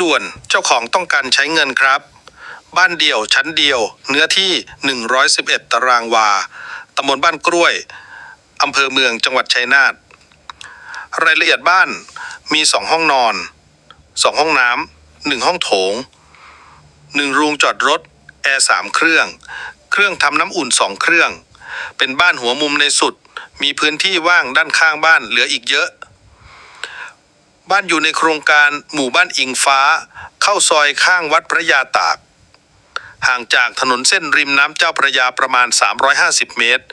ด่วนเจ้าของต้องการใช้เงินครับ บ้านเดี่ยวชั้นเดียว เนื้อที่ 111 ตารางวาตำบลบ้านกล้วยอำเภอเมืองจังหวัดชัยนาทรายละเอียดบ้านมีสองห้องนอนสองห้องน้ำหนึ่งห้องโถงหนึ่งโรงจอดรถ แอร์สามเครื่อง เครื่องทำน้ำอุ่นสองเครื่อง เป็นบ้านหัวมุมในสุด มีพื้นที่ว่างด้านข้างบ้านเหลืออีกเยอะ บ้านอยู่ในโครงการหมู่บ้านอิงฟ้า เข้าซอยข้างวัดพระยาตาก ห่างจากถนนเส้นริมน้ำเจ้าพระยาประมาณ 350 เมตร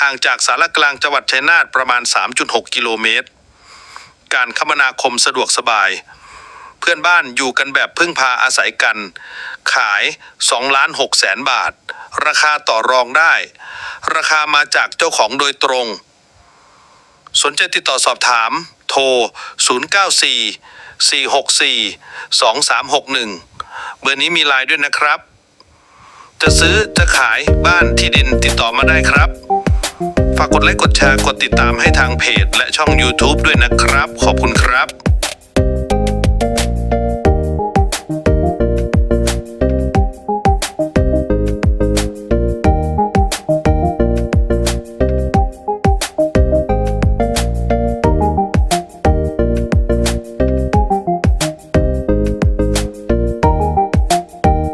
ห่างจากสารกลางจังหวัดชัยนาทประมาณ 3.6 กิโลเมตร การคมนาคมสะดวกสบาย เพื่อนบ้านอยู่กันแบบพึ่งพาอาศัยกัน ขาย2ล้าน6แสนบาท ราคาต่อรองได้ ราคามาจากเจ้าของโดยตรง สนใจติดต่อสอบถาม โทร 094 464 2361 เบอร์นี้มีไลน์ด้วยนะครับ จะซื้อจะขายบ้านที่ดินติดต่อมาได้ครับ ฝากกดไลค์กดแชร์กดติดตามให้ทางเพจ และช่อง YouTube ด้วยนะครับ ขอบคุณครับ